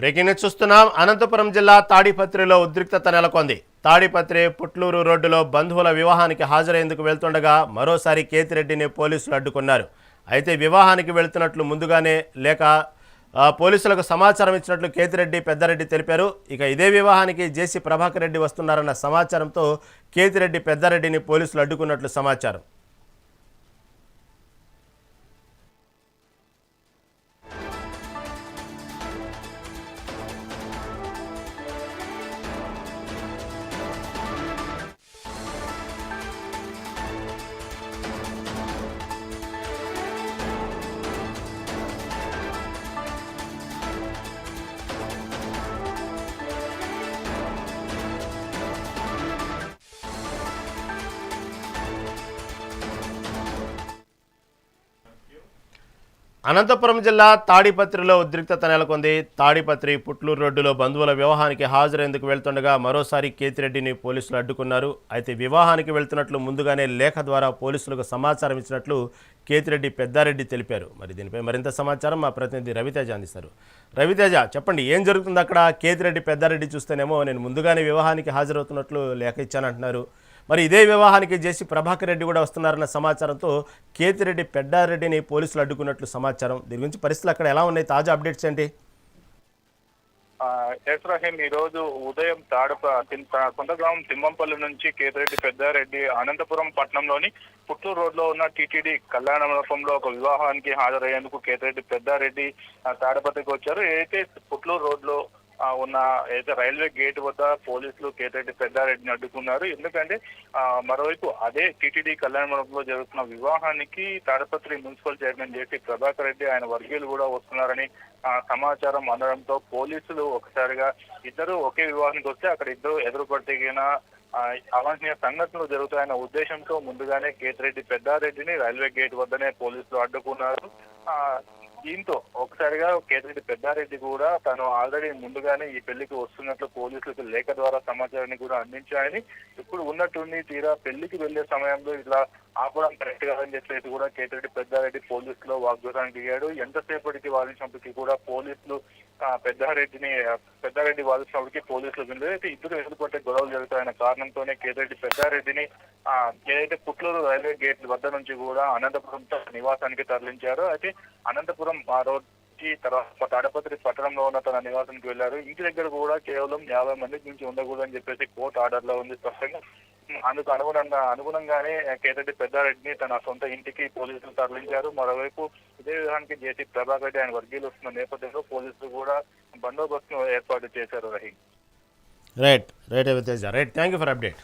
Breaking news చూస్తున్నాం. అనంతపురం జిల్లా తాడిపత్రిలో ఉద్రిక్తత నెలకొంది తాడిపత్రి పుట్లూరు రోడ్డులో బంధువుల వివాహానికి హాజరయ్యేందుకు వెళ్తుండగా మరోసారి కేతిరెడ్డిని పోలీసులు అడ్డుకున్నారు. అయితే వివాహానికి వెళ్తున్నట్లు ముందుగానే లేక పోలీసులకు సమాచారం ఇచ్చినట్లు కేతిరెడ్డి పెద్దారెడ్డి తెలిపారు. ఇక ఇదే వివాహానికి జేసీ ప్రభాకర్ రెడ్డి వస్తున్నారన్న సమాచారంతో కేతిరెడ్డి పెద్దారెడ్డిని పోలీసులు అడ్డుకున్నట్లు సమాచారం. అనంతపురం జిల్లా తాడిపత్రిలో ఉద్రిక్తత నెలకొంది తాడిపత్రి పుట్లూరు రోడ్డులో బంధువుల వివాహానికి హాజరేందుకు వెళ్తుండగా మరోసారి కేతిరెడ్డిని పోలీసులు అడ్డుకున్నారు. అయితే వివాహానికి వెళ్తున్నట్లు ముందుగానే లేఖ ద్వారా పోలీసులకు సమాచారం ఇచ్చినట్లు కేతిరెడ్డి పెద్దారెడ్డి తెలిపారు. మరి దీనిపై మరింత సమాచారం మా ప్రతినిధి రవితేజ అందిస్తారు. రవితేజ చెప్పండి ఏం జరుగుతుంది అక్కడ? కేతిరెడ్డి పెద్దారెడ్డి చూస్తేనేమో నేను ముందుగానే వివాహానికి హాజరవుతున్నట్లు లేఖ ఇచ్చానంటున్నారు. మరి ఇదే వివాహానికి జేసీ ప్రభాకర్ రెడ్డి కూడా వస్తున్నారన్న సమాచారంతో కేతిరెడ్డి పెడ్డారెడ్డిని పోలీసులు అడ్డుకున్నట్లు సమాచారం. దీని గురించి పరిస్థితులు అక్కడ ఎలా ఉన్నాయి? తాజా అప్డేట్స్ ఏంటి? ఆ, ఈ రోజు ఉదయం తాడప తిన్- సొంత గ్రామం తిమ్మంపల్లి నుంచి కేతిరెడ్డి పెద్దారెడ్డి అనంతపురం పట్టణంలోని పుత్తూరు రోడ్లో ఉన్న టీటీడీ కళ్యాణ మండపంలో ఒక వివాహానికి హాజరయ్యేందుకు కేతిరెడ్డి పెద్దారెడ్డి తాడపతికి వచ్చారు. ఏదైతే పుట్లూరు రోడ్లో ఉన్న అయితే రైల్వే గేట్ వద్ద పోలీసులు కేతిరెడ్డి పెద్దారెడ్డిని అడ్డుకున్నారు. ఎందుకంటే మరోవైపు అదే టీటీడీ కళ్యాణ మండపంలో జరుగుతున్న వివాహానికి తాడపత్రి మున్సిపల్ చైర్మన్ జేసీ ప్రభాకర్ రెడ్డి ఆయన వర్గీయులు కూడా వస్తున్నారని సమాచారం అందడంతో పోలీసులు ఒకసారిగా ఇద్దరు ఒకే వివాహానికి వస్తే అక్కడ ఇద్దరు ఎదురు పడితేగిన అవాంఛనీయ సంఘటనలు జరుగుతాయన్న ఉద్దేశంతో ముందుగానే కేతిరెడ్డి పెద్దారెడ్డిని రైల్వే గేట్ వద్దనే పోలీసులు అడ్డుకున్నారు. దీంతో ఒకసారిగా కేతిరెడ్డి పెద్దారెడ్డి కూడా తను ఆల్రెడీ ముందుగానే ఈ పెళ్ళికి వస్తున్నట్లు పోలీసులకు లేఖ ద్వారా సమాచారాన్ని కూడా అందించాయని ఇప్పుడు ఉన్నట్టుండి తీరా పెళ్ళికి వెళ్ళే సమయంలో ఇట్లా ఆపడం కరెక్ట్ కాదని చెప్పేసి కూడా కేతిరెడ్డి పెద్దారెడ్డి పోలీసులో వాగ్దానానికి దిగాడు. ఎంతసేపటికి వాదించినప్పటికీ కూడా పోలీసులు పెద్దారెడ్డిని పెద్దారెడ్డి వాదించినప్పటికీ పోలీసులు అయితే ఇద్దరు ఎదుర్కొంటే గొడవలు జరుగుతాయన్న కారణంతోనే కేతిరెడ్డి పెద్దారెడ్డిని ఆ, ఏదైతే పుట్లూరు రైల్వే గేట్ వద్ద నుంచి కూడా అనంతపురం తన నివాసానికి తరలించారు. అయితే అనంతపురం ఆ రోడ్కి తర్వాత తాడపత్రి పట్టణంలో ఉన్న తన నివాసానికి వెళ్ళారు ఇంటి దగ్గర కూడా కేవలం యాభై మంది నుంచి ఉండకూడదని చెప్పేసి కోర్టు ఆర్డర్లో ఉంది. స్పష్టంగా అందుకు అనుగుణంగా అనుగుణంగానే కేతిరెడ్డి పెద్దారెడ్డిని తన సొంత ఇంటికి పోలీసులు తరలించారు. మరోవైపు ఇదే విధానికి జేసీ ప్రభాకర్ రెడ్డి ఆయన వర్గీయులు వస్తున్న నేపథ్యంలో పోలీసులు కూడా బందోబస్తును ఏర్పాటు చేశారు Rahim. Right right right thank you for update.